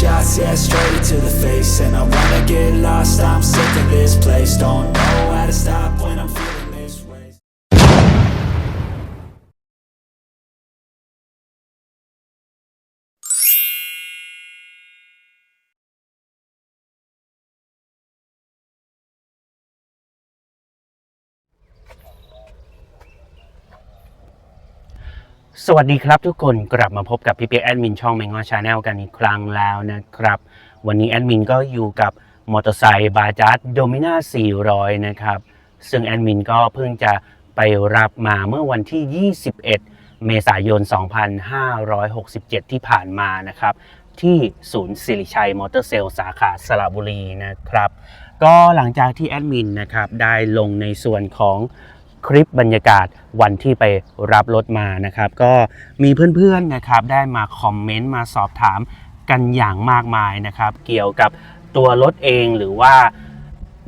shots, yeah, straight to the face. And I wanna get lost, I'm sick of this place. Don't know how to stop when I'm feeling สวัสดีครับทุกคนกลับมาพบกับพี่เปียกแอดมินช่องแมงงอชาแนลกันอีกครั้งแล้วนะครับ วันนี้แอดมินก็อยู่กับมอเตอร์ไซค์บาจ r ร์ดโดมิน่า400 นะครับ ซึ่งแอดมินก็เพิ่งจะไปรับมาเมื่อวันที่ 21 เมษายน 2567 ที่ผ่านมานะครับ ที่ศูนย์สิริชัยมอเตอร์เซลล์สาขาสระบุรีนะครับ ก็หลังจากที่แอดมินนะครับได้ลงในส่วนของ คลิปบรรยากาศวันที่ไปรับรถมานะครับ ก็มีเพื่อนๆนะครับได้มาคอมเมนต์มาสอบถามกันอย่างมากมายนะครับ เกี่ยวกับตัวรถเองหรือว่า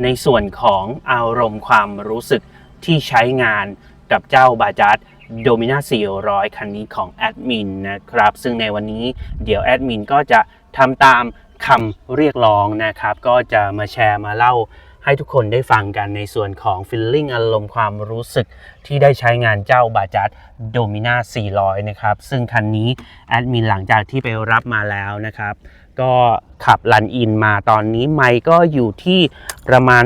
ในส่วนของอารมณ์ความรู้สึกที่ใช้งานกับเจ้าบาจัดโดมิน่า400 คันนี้ของแอดมินนะครับ ซึ่งในวันนี้เดี๋ยวแอดมินก็จะทำตามคำเรียกร้องนะครับ ก็จะมาแชร์มาเล่า ให้ทุกคนได้ฟังกันในส่วนของ feeling อารมณ์ความรู้สึกที่ได้ใช้งานเจ้าบาจัดโดมิน่า400 นะครับ ซึ่งคันนี้แอดมินหลังจากที่ไปรับมาแล้วนะครับ ก็ขับลันอินมาตอนนี้ไมค์ก็อยู่ที่ประมาณ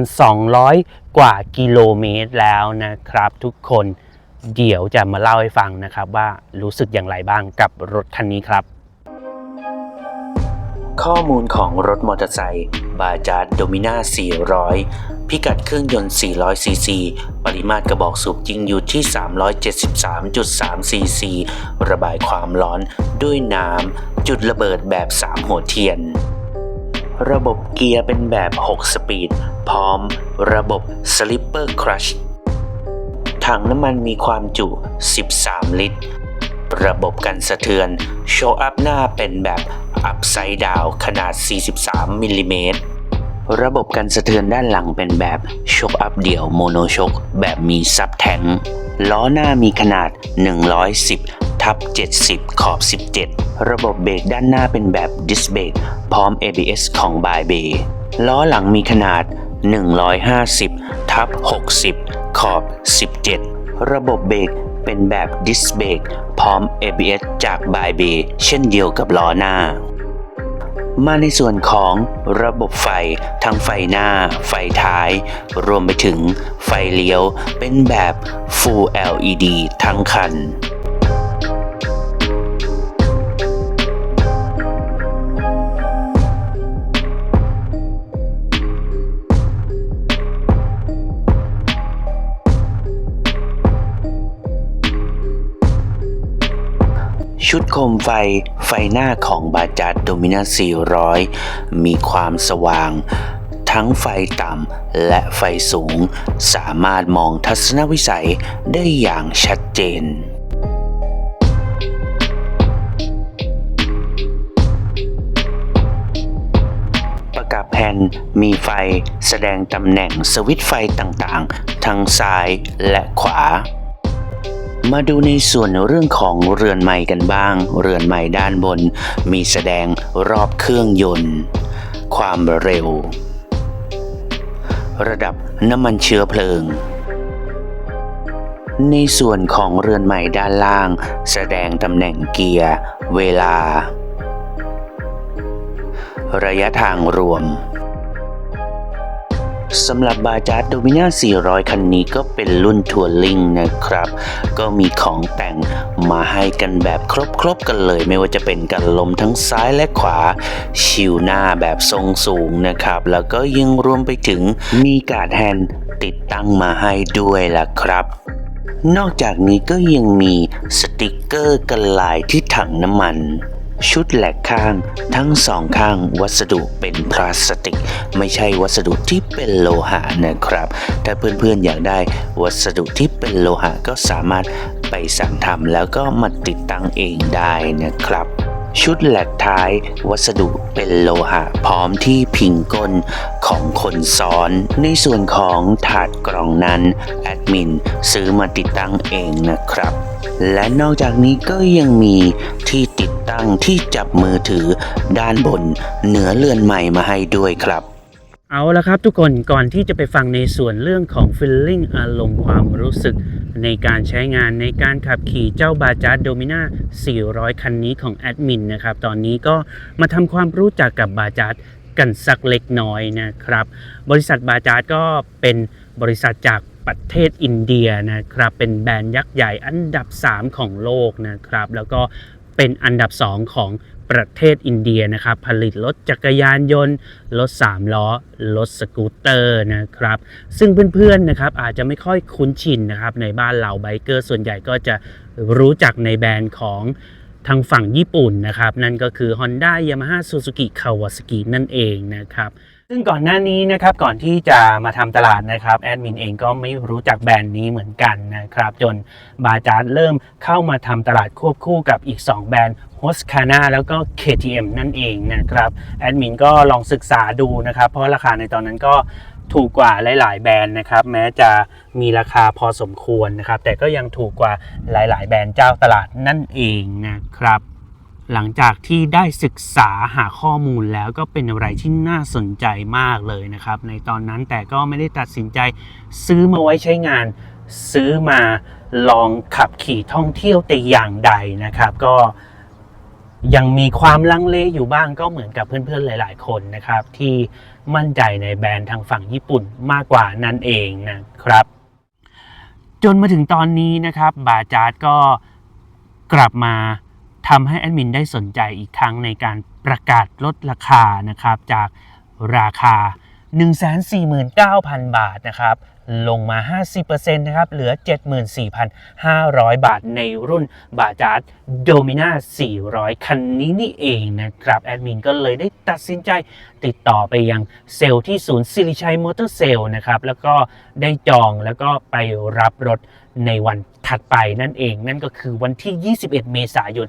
200 กว่ากิโลเมตรแล้วนะครับ ทุกคนเดี๋ยวจะมาเล่าให้ฟังนะครับว่ารู้สึกอย่างไรบ้างกับรถคันนี้ครับ ข้อมูลของรถมอเตอร์ไซค์บาจาร์ดโดมิน่า400 พิกัดเครื่องยนต์ 400 ซีซี ปริมาตรกระบอกสูบจริงอยู่ที่ 373.3 ซีซี ระบายความร้อนด้วยน้ำ จุดระเบิดแบบ 3 หัวเทียน ระบบเกียร์เป็นแบบ 6 สปีด พร้อมระบบ Slipper Clutch ถังน้ำมันมีความจุ 13 ลิตร ระบบกันสะเทือน โชว์อัพหน้าเป็นแบบ อัพไซด์ดาวขนาด 43 มิลลิเมตร ระบบกันสะเทือนด้านหลังเป็นแบบโชคอัพเดี่ยวโมโนโชคแบบมีซับแทงล้อหน้ามีขนาด 110 ทับ 70 ขอบ 17 ระบบเบรกด้านหน้าเป็นแบบดิสเบรกพร้อม ABS ของ b y b a y ล้อหลังมีขนาด 150 ทับ 60 ขอบ 17 ระบบเบรก เป็นแบบดิสเบรกพร้อม ABS จาก b y b a y เช่นเดียวกับล้อหน้า มาในส่วนของระบบไฟทั้งไฟหน้า ไฟท้าย รวมไปถึงไฟเลี้ยวเป็นแบบ Full LED ทั้งคัน ชุดโคมไฟไฟหน้าของบาจัดโดมินา400 มีความสว่าง ทั้งไฟต่ำและไฟสูง สามารถมองทัศนวิสัยได้อย่างชัดเจนประกับแผ่นมีไฟแสดงตำแหน่งสวิตไฟต่างๆ ทั้งซ้ายและขวา มาดูในส่วนเรื่องของเรือนไม้กันบ้าง เรือนไม้ด้านบน มีแสดงรอบเครื่องยนต์ ความเร็ว ระดับน้ำมันเชื้อเพลิง ในส่วนของเรือนไม้ด้านล่าง แสดงตำแหน่งเกียร์ เวลา ระยะทางรวม สำหรับบาจาร์ดโดมิน่า400 คันนี้ก็เป็นรุ่นทัวริงนะครับ ก็มีของแต่งมาให้กันแบบครบๆกันเลย ไม่ว่าจะเป็นกันลมทั้งซ้ายและขวา ชิวหน้าแบบทรงสูงนะครับ แล้วก็ยังรวมไปถึงมีการ์ดแฮนด์ติดตั้งมาให้ด้วยล่ะครับนอกจากนี้ก็ยังมีสติกเกอร์กันลายที่ถังน้ำมัน ชุดแหลกข้างทั้งสองข้างวัสดุเป็นพลาสติก ไม่ใช่วัสดุที่เป็นโลหะนะครับ ถ้าเพื่อนๆอยากได้วัสดุที่เป็นโลหะก็สามารถไปสั่งทำแล้วก็มาติดตั้งเองได้นะครับ ชุดแหลกท้าย วัสดุเป็นโลหะ พร้อมที่พิงก้นของคนซ้อน ในส่วนของถาดกล่องนั้น แอดมินซื้อมาติดตั้งเองนะครับ และนอกจากนี้ก็ยังมีที่ติดตั้งที่จับมือถือด้านบน เหนือเรือนใหม่มาให้ด้วยครับเอาละครับทุกคนก่อนที่จะไปฟังในส่วนเรื่องของ feeling อารมณ์ความรู้สึก ในการใช้งานในการขับขี่เจ้าบาจาร์โดมิน่า400 คันนี้ของแอดมินนะครับ ตอนนี้ก็มาทำความรู้จักกับบาจาร์กันสักเล็กน้อยนะครับ บริษัทบาจาร์ก็เป็นบริษัทจากประเทศอินเดียนะครับ เป็นแบรนด์ยักษ์ใหญ่อันดับ 3 ของโลกนะครับ แล้วก็เป็นอันดับ 2 ของ ประเทศอินเดียนะครับผลิตรถจักรยานยนต์ รถ 3 ล้อ รถสกูตเตอร์นะครับ ซึ่งเพื่อนๆนะครับอาจจะไม่ค่อยคุ้นชินนะครับในบ้านเราไบเกอร์ส่วนใหญ่ก็จะรู้จักในแบรนด์ของทางฝั่งญี่ปุ่นนะครับ นั่นก็คือ Honda Yamaha Suzuki Kawasaki นั่นเองนะครับ ซึ่งก่อนหน้านี้นะครับก่อนที่จะมาทำตลาดนะครับแอดมินเองก็ไม่รู้จักแบรนด์นี้เหมือนกันนะครับ จนบาจาร์เริ่มเข้ามาทำตลาดควบคู่กับอีก 2 แบรนด์ h o s c a n a แล้วก็ KTM นั่นเองนะครับแอดมินก็ลองศึกษาดูนะครับ เพราะราคาในตอนนั้นก็ถูกกว่าหลาย ๆ แบรนด์นะครับ แม้จะมีราคาพอสมควรนะครับ แต่ก็ยังถูกกว่าหลาย ๆ แบรนด์เจ้าตลาดนั่นเองนะครับ หลังจากที่ได้ศึกษาหาข้อมูลแล้วก็เป็นอะไรที่น่าสนใจมากเลยนะครับ ในตอนนั้นแต่ก็ไม่ได้ตัดสินใจซื้อมาไว้ใช้งาน ซื้อมาลองขับขี่ท่องเที่ยวแต่อย่างใดนะครับ ก็ยังมีความลังเลอยู่บ้างก็เหมือนกับเพื่อนๆหลาย ๆ คนนะครับ ที่มั่นใจในแบรนด์ทางฝั่งญี่ปุ่นมากกว่านั่นเองนะครับ จนมาถึงตอนนี้นะครับบาจาร์ดก็กลับมา ทำให้แอดมินได้สนใจอีกครั้งในการประกาศลดราคานะครับจากราคา 149,000 บาทนะครับ ลงมา 50%นะครับ เหลือ 74,500 บาทในรุ่นบาจาร์ดโดมิน่า400 คันนี้นี่เองนะครับ แอดมินก็เลยได้ตัดสินใจติดต่อไปยังเซลล์ที่ศูนย์สิริชัยมอเตอร์เซลล์นะครับ แล้วก็ได้จองแล้วก็ไปรับรถในวันถัดไปนั่นเอง นั่นก็คือวันที่ 21 เมษายน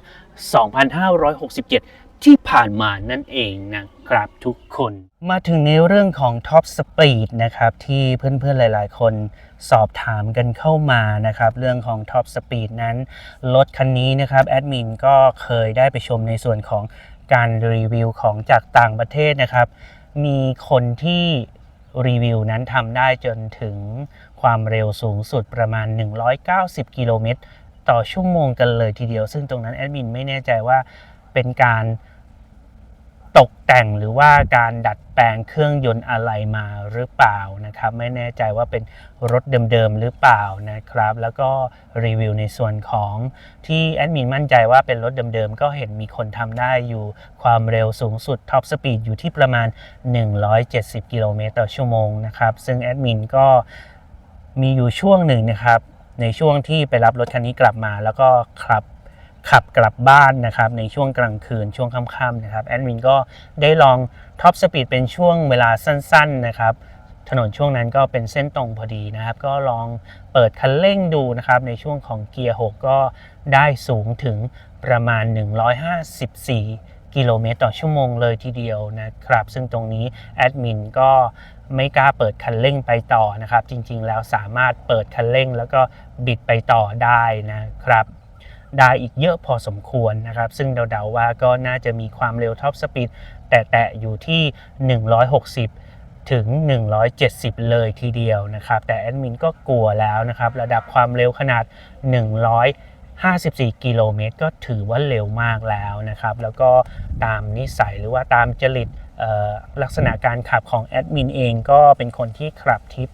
2567 ที่ผ่านมานั่นเองนะครับทุกคนมาถึงในเรื่องของ Top Speed นะครับที่เพื่อนๆหลายๆ คนสอบถามกันเข้ามานะครับเรื่องของ Top Speed นั้นรถคันนี้นะครับแอดมินก็เคยได้ไปชมในส่วนของการรีวิวของจากต่างประเทศนะครับ มีคนที่รีวิวนั้นทำได้จนถึงความเร็วสูงสุดประมาณ 190 กิโลเมตรต่อชั่วโมงกันเลยทีเดียว ซึ่งตรงนั้นแอดมินไม่แน่ใจว่าเป็นการ ตกแต่งหรือว่าการดัดแปลงเครื่องยนต์อะไรมาหรือเปล่านะครับ ไม่แน่ใจว่าเป็นรถเดิมๆหรือเปล่านะครับ แล้วก็รีวิวในส่วนของที่แอดมินมั่นใจว่าเป็นรถเดิมๆ ก็เห็นมีคนทำได้อยู่ความเร็วสูงสุดท็อปสปีดอยู่ที่ประมาณ 170 กิโลเมตรต่อชั่วโมงนะครับ ซึ่งแอดมินก็มีอยู่ช่วงหนึ่งนะครับในช่วงที่ไปรับรถคันนี้กลับมา แล้วก็ขับ ขับกลับบ้านนะครับในช่วงกลางคืนช่วงค่ำๆนะครับแอดมินก็ได้ลองท็อปสปีดเป็นช่วงเวลาสั้นๆนะครับถนนช่วงนั้นก็เป็นเส้นตรงพอดีนะครับ ก็ลองเปิดคันเร่งดูนะครับ ในช่วงของเกียร์ 6 ก็ได้สูงถึงประมาณ 154 กิโลเมตรต่อชั่วโมงเลยทีเดียวนะครับ ซึ่งตรงนี้แอดมินก็ไม่กล้าเปิดคันเร่งไปต่อนะครับ จริงๆ แล้วสามารถเปิดคันเร่งแล้วก็บิดไปต่อได้นะครับ ได้อีกเยอะพอสมควรนะครับ ซึ่งเดาๆว่าก็น่าจะมีความเร็วท็อปสปีดแต่แตะอยู่ที่ 160ถึง 170 เลยทีเดียวนะครับ แต่แอดมินก็กลัวแล้วนะครับ ระดับความเร็วขนาด 154 กิโลเมตร ก็ถือว่าเร็วมากแล้วนะครับ แล้วก็ตามนิสัยหรือว่าตามจริตลักษณะการขับของแอดมินเองก็เป็นคนที่ขับทิป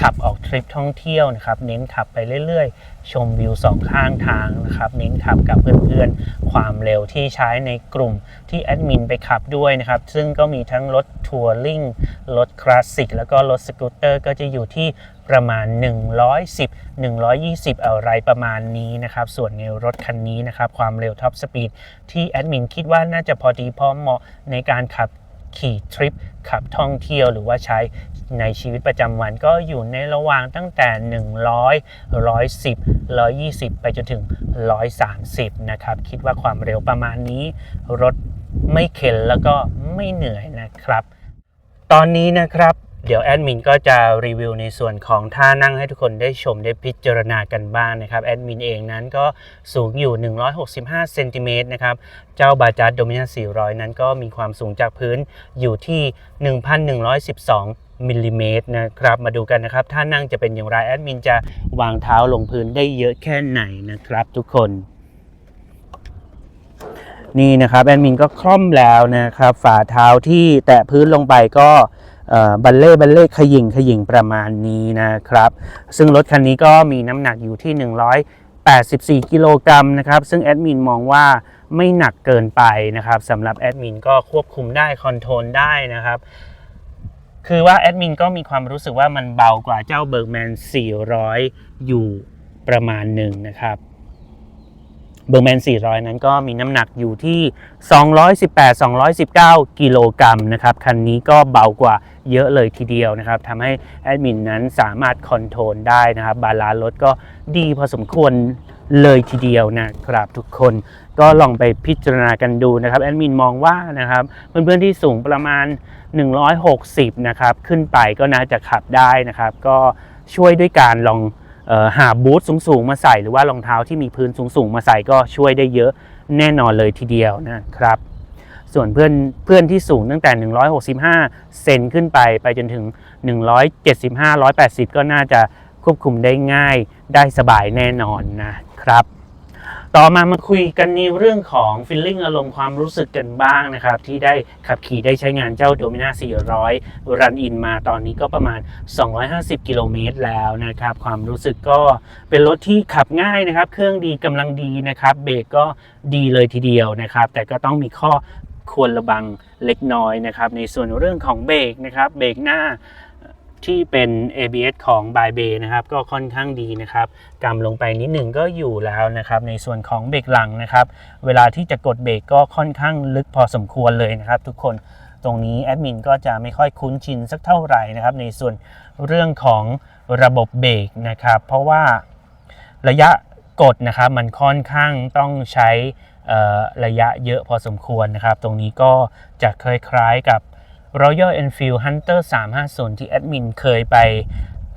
ขับออกทริปท่องเที่ยวนะครับเน้นขับไปเรื่อยๆ ชมวิวสองข้างทางนะครับเน้นขับกับเพื่อนๆ ความเร็วที่ใช้ในกลุ่มที่แอดมินไปขับด้วยนะครับ ซึ่งก็มีทั้งรถทัวริงรถคลาสสิกแล้วก็รถสกูตเตอร์ก็จะอยู่ที่ประมาณ 110 120 อะไรประมาณนี้นะครับ ส่วนในรถคันนี้นะครับ ความเร็วท็อปสปีดที่แอดมินคิดว่าน่าจะพอดีพอเหมาะในการขับขี่ทริปขับท่องเที่ยวหรือว่าใช้ ในชีวิตประจำวันก็อยู่ในระหว่างตั้งแต่ 100 110 120 ไปจนถึง 130 นะครับ คิดว่าความเร็วประมาณนี้ รถไม่เข็นแล้วก็ไม่เหนื่อยนะครับ ตอนนี้นะครับเดี๋ยวแอดมินก็จะรีวิวในส่วนของท่านั่งให้ทุกคนได้ชมได้พิจารณากันบ้างนะครับแอดมินเองนั้นก็สูงอยู่ 165เซนติเมตรนะครับ เจ้าบาจัดโดมินา400 นั้นก็มีความสูงจากพื้นอยู่ที่ 1,112 มิลลิเมตรนะครับ มาดูกันนะครับท่านั่งจะเป็นอย่างไรแอดมินจะวางเท้าลงพื้นได้เยอะแค่ไหนนะครับ ทุกคน นี่นะครับแอดมินก็คล่อมแล้วนะครับ ฝ่าเท้าที่แตะพื้นลงไปก็บัลเล่บัลเล่ขยิงขยิงประมาณนี้นะครับ ซึ่งรถคันนี้ก็มีน้ำหนักอยู่ที่ 184 กิโลกรัมนะครับ ซึ่งแอดมินมองว่าไม่หนักเกินไปนะครับสำหรับแอดมินก็ควบคุมได้คอนโทรลได้นะครับ คือว่าแอดมินก็มีความรู้สึกว่ามันเบากว่าเจ้าเบิร์กแมน400 อยู่ประมาณหนึ่งนะครับเบอร์แมน 400 นั้นก็มีน้ำหนักอยู่ที่ 218-219 กิโลกรัมนะครับ คันนี้ก็เบากว่าเยอะเลยทีเดียวนะครับทำให้แอดมินนั้นสามารถคอนโทรลได้นะครับ บาลานซ์รถก็ดีพอสมควร เลยทีเดียวนะครับทุกคนก็ลองไปพิจารณากันดูนะครับแอดมินมองว่านะครับเพื่อนๆที่สูงประมาณ 160 นะครับ ขึ้นไปก็น่าจะขับได้นะครับ ก็ช่วยด้วยการลองออหาบูทสูงๆ มาใส่ หรือว่ารองเท้าที่มีพื้นสูงๆ มาใส่ก็ช่วยได้เยอะแน่นอนเลยทีเดียวนะครับส่วนเพื่อนเพื่อนที่สูงตั้งแต่ 165 เซนขึ้นไปไปจนถึง 175 180 ก็น่าจะควบคุมได้ง่ายได้สบายแน่นอนนะ ครับ ต่อมามาคุยกันในเรื่องของ feeling อารมณ์ความรู้สึกกันบ้างนะครับ ที่ได้ขับขี่ได้ใช้งานเจ้า Domina 400 รันอินมาตอนนี้ก็ประมาณ 250 กิโลเมตรแล้วนะครับ ความรู้สึกก็เป็นรถที่ขับง่ายนะครับ เครื่องดีกำลังดีนะครับ เบรกก็ดีเลยทีเดียวนะครับ แต่ก็ต้องมีข้อควรระวังเล็กน้อยนะครับ ในส่วนเรื่องของเบรกนะครับ เบรกหน้า ที่เป็น ABS ของ b y b a y นะครับก็ค่อนข้างดีนะครับกำลงไปนิดหนึ่งก็อยู่แล้วนะครับในส่วนของเบรกหลังนะครับเวลาที่จะกดเบรกก็ค่อนข้างลึกพอสมควรเลยนะครับ ทุกคนตรงนี้แอดมินก็จะไม่ค่อยคุ้นชินสักเท่าไหร่นะครับในส่วนเรื่องของระบบเบรกนะครับเพราะว่าระยะกดนะครับมันค่อนข้างต้องใช้ระยะเยอะพอสมควรนะครับ ตรงนี้ก็จะคล้ายๆกับ Royal Enfield Hunter 350 ที่แอดมินเคยไป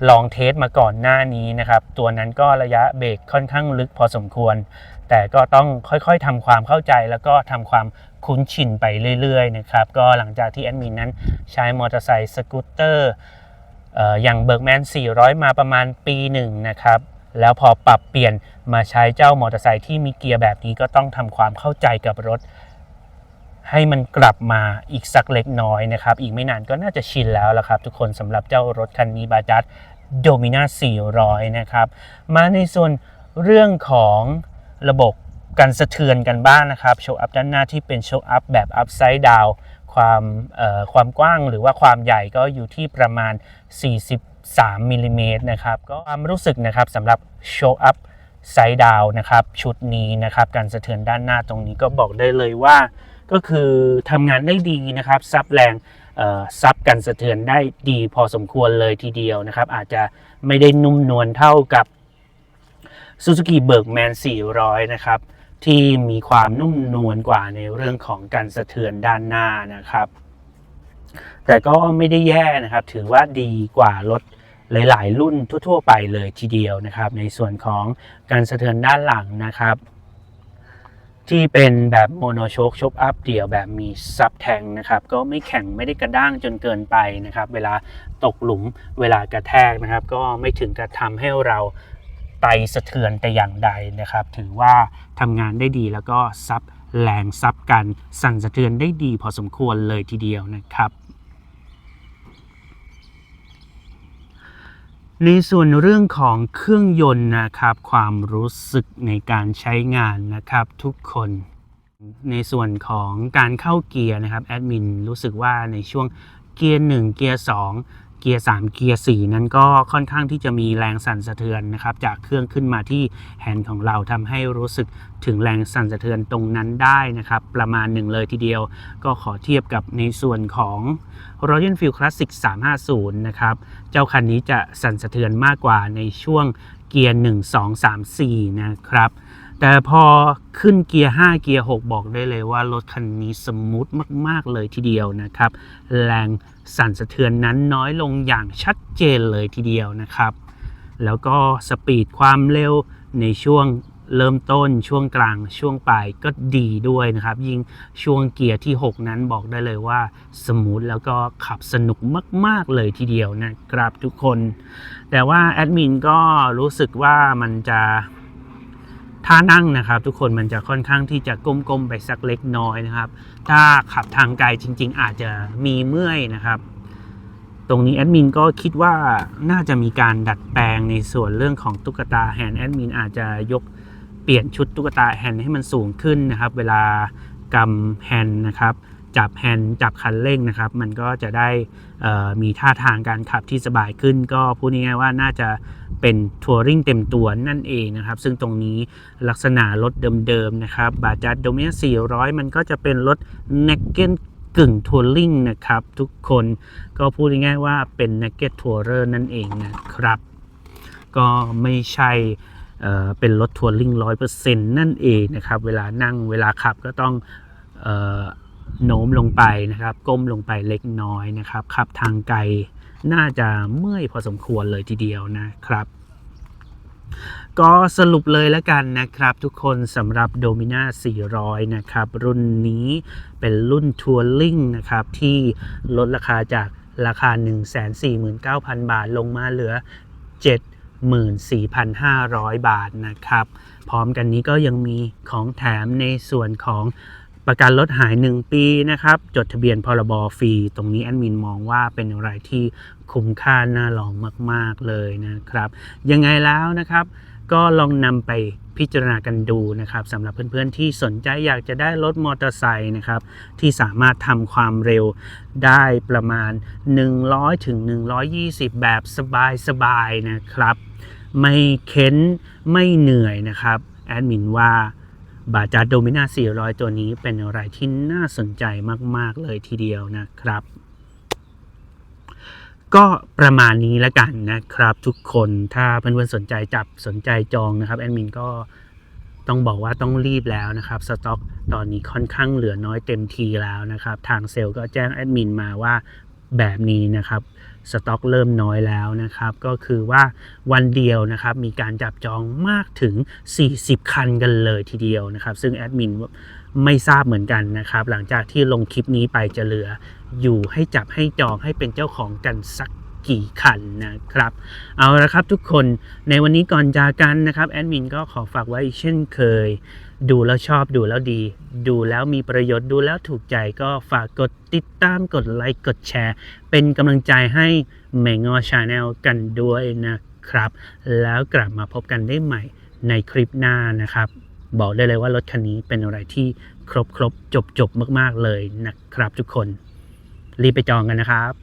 ลองเทสมาก่อนหน้านี้นะครับ ตัวนั้นก็ระยะเบรกค่อนข้างลึกพอสมควร แต่ก็ต้องค่อยๆทำความเข้าใจแล้วก็ทำความคุ้นชินไปเรื่อยๆนะครับ ก็หลังจากที่แอดมินนั้นใช้มอเตอร์ไซค์สกูตเตอร์อย่างเบิร์กแมน400 มาประมาณปีหนึ่งนะครับ แล้วพอปรับเปลี่ยนมาใช้เจ้ามอเตอร์ไซค์ที่มีเกียร์แบบนี้ก็ต้องทำความเข้าใจกับรถ ให้มันกลับมาอีกสักเล็กน้อยนะครับ อีกไม่นานก็น่าจะชินแล้วละครับทุกคนสำหรับเจ้ารถคันนี้บาจัดโดมินา400 นะครับ มาในส่วนเรื่องของระบบกันสะเทือนกันบ้างนะครับโชว์อัพด้านหน้าที่เป็นโชว์อัพแบบอัพไซด์ดาวความความกว้างหรือว่าความใหญ่ก็อยู่ที่ประมาณ 43มิลลิเมตรนะครับ ก็ความรู้สึกนะครับสำหรับโชว์อัพไซด์ดาวนะครับ ชุดนี้นะครับ การสะเทือนด้านหน้าตรงนี้ก็บอกได้เลยว่า ก็คือทำงานได้ดีนะครับซับแรงซับกันสะเทือนได้ดีพอสมควรเลยทีเดียวนะครับ อาจจะไม่ได้นุ่มนวลเท่ากับ Suzuki Bergman 400 นะครับ ที่มีความนุ่มนวลกว่าในเรื่องของการสะเทือนด้านหน้านะครับ แต่ก็ไม่ได้แย่นะครับ ถือว่าดีกว่ารถหลาย ๆ รุ่นทั่ว ๆ ไปเลยทีเดียวนะครับ ในส่วนของการสะเทือนด้านหลังนะครับ ที่เป็นแบบโมโนโชคชกอัพเดี่ยวแบบมีซับแทงนะครับก็ไม่แข็งไม่ได้กระด้างจนเกินไปนะครับ เวลาตกหลุมเวลากระแทกนะครับ ก็ไม่ถึงกระทำให้เราไตสะเทือนแต่อย่างใดนะครับ ถือว่าทำงานได้ดีแล้วก็ซับแรงซับกันสั่นสะเทือนได้ดีพอสมควรเลยทีเดียวนะครับ ในส่วนเรื่องของเครื่องยนต์นะครับ ความรู้สึกในการใช้งานนะครับทุกคน ในส่วนของการเข้าเกียร์นะครับแอดมินรู้สึกว่าในช่วงเกียร์1เกียร์2 เกียร์ 3 เกียร์ 4 นั้นก็ค่อนข้างที่จะมีแรงสั่นสะเทือนนะครับ จากเครื่องขึ้นมาที่แฮนด์ของเราทำให้รู้สึกถึงแรงสั่นสะเทือนตรงนั้นได้นะครับ ประมาณหนึ่งเลยทีเดียว ก็ขอเทียบกับในส่วนของ Royal Field Classic 350 นะครับ เจ้าคันนี้จะสั่นสะเทือนมากกว่าในช่วงเกียร์ 1 2 3 4 นะครับแต่พอขึ้นเกียร์ 5 เกียร์ 6 บอกได้เลยว่ารถคันนี้สมูทมาก ๆ เลยทีเดียวนะครับ แรง สั่นสะเทือนนั้นน้อยลงอย่างชัดเจนเลยทีเดียวนะครับ แล้วก็สปีดความเร็วในช่วงเริ่มต้นช่วงกลางช่วงปลายก็ดีด้วยนะครับ ยิ่งช่วงเกียร์ที่ 6 นั้นบอกได้เลยว่าสมูทแล้วก็ขับสนุกมาก ๆ เลยทีเดียวนะครับทุกคน แต่ว่าแอดมินก็รู้สึกว่ามันจะ ถ้านั่งนะครับทุกคนมันจะค่อนข้างที่จะก้มๆไปสักเล็กน้อยนะครับ ถ้าขับทางไกลจริง ๆ อาจจะมีเมื่อยนะครับ ตรงนี้แอดมินก็คิดว่าน่าจะมีการดัดแปลงในส่วนเรื่องของตุ๊กตาแฮนด์แอดมินอาจจะยกเปลี่ยนชุดตุ๊กตาแฮนด์ให้มันสูงขึ้นนะครับ เวลากำแฮนด์นะครับ จับแฮนด์จับคันเร่งนะครับ มันก็จะได้มีท่าทางการขับที่สบายขึ้น ก็พูดง่ายๆว่าน่าจะเป็นทัวริงเต็มตัวนั่นเองนะครับ ซึ่งตรงนี้ลักษณะรถเดิมๆนะครับบาจัดโดเมีย400 มันก็จะเป็นรถ n a g g e t กึ่งทัวริงนะครับทุกคนก็พูดง่ายๆว่าเป็น n a g g e t Tourer นั่นเองนะครับ ก็ไม่ใช่เเป็นรถทัวริงร้อยเปอร์เซ็นต์นั่นเองนะครับ เวลานั่งเวลาขับก็ต้องเโน้มลงไปนะครับ ก้มลงไปเล็กน้อยนะครับขับทางไกลน่าจะเมื่อยพอสมควรเลยทีเดียวนะครับ ก็สรุปเลยแล้วกันนะครับ ทุกคนสำหรับ Domina 400 นะครับ รุ่นนี้เป็นรุ่นทัวริงนะครับ ที่ลดราคาจากราคา 149,000 บาทลงมาเหลือ74,500 บาทนะครับ พร้อมกันนี้ก็ยังมีของแถมในส่วนของ ประกันรถหาย 1 ปีนะครับ จดทะเบียนพรบฟรี ตรงนี้แอดมินมองว่าเป็นอะไรที่คุ้มค่าน่าลองมาก ๆ เลยนะครับ ยังไงแล้วนะครับ ก็ลองนำไปพิจารณากันดูนะครับสำหรับเพื่อนๆที่สนใจอยากจะได้รถมอเตอร์ไซค์นะครับที่สามารถทำความเร็วได้ประมาณ 100ถึง120 แบบสบายๆนะครับ ไม่เค้นไม่เหนื่อยนะครับ แอดมินว่า บาจาโดมินา400 ตัวนี้เป็นอะไรที่น่าสนใจมาก ๆ เลยทีเดียวนะครับ ก็ประมาณนี้แล้วกันนะครับ ทุกคนถ้าเพื่อนๆสนใจจับสนใจจองนะครับแอดมินก็ต้องบอกว่าต้องรีบแล้วนะครับสต็อกตอนนี้ค่อนข้างเหลือน้อยเต็มทีแล้วนะครับ ทางเซลล์ก็แจ้งแอดมินมาว่าแบบนี้นะครับ สต็อกเริ่มน้อยแล้วนะครับ ก็คือว่าวันเดียวนะครับ มีการจับจองมากถึง 40 คันกันเลยทีเดียวนะครับ ซึ่งแอดมินไม่ทราบเหมือนกันนะครับ หลังจากที่ลงคลิปนี้ไปจะเหลือ อยู่ให้จับให้จองให้เป็นเจ้าของกันสักกี่คันนะครับ เอาละครับทุกคนในวันนี้ก่อนจากกันนะครับแอดมินก็ขอฝากไว้เช่นเคย ดูแล้วชอบดูแล้วดี ดูแล้วมีประโยชน์ดูแล้วถูกใจก็ฝากกดติดตามกดไลค์กดแชร์ เป็นกำลังใจให้เมงอชาแนลกันด้วยนะครับ แล้วกลับมาพบกันได้ใหม่ในคลิปหน้านะครับ บอกได้เลยว่ารถคันนี้เป็นอะไรที่ครบครบจบจบมาก ๆ เลยนะครับทุกคน รีบไปจองกันนะครับ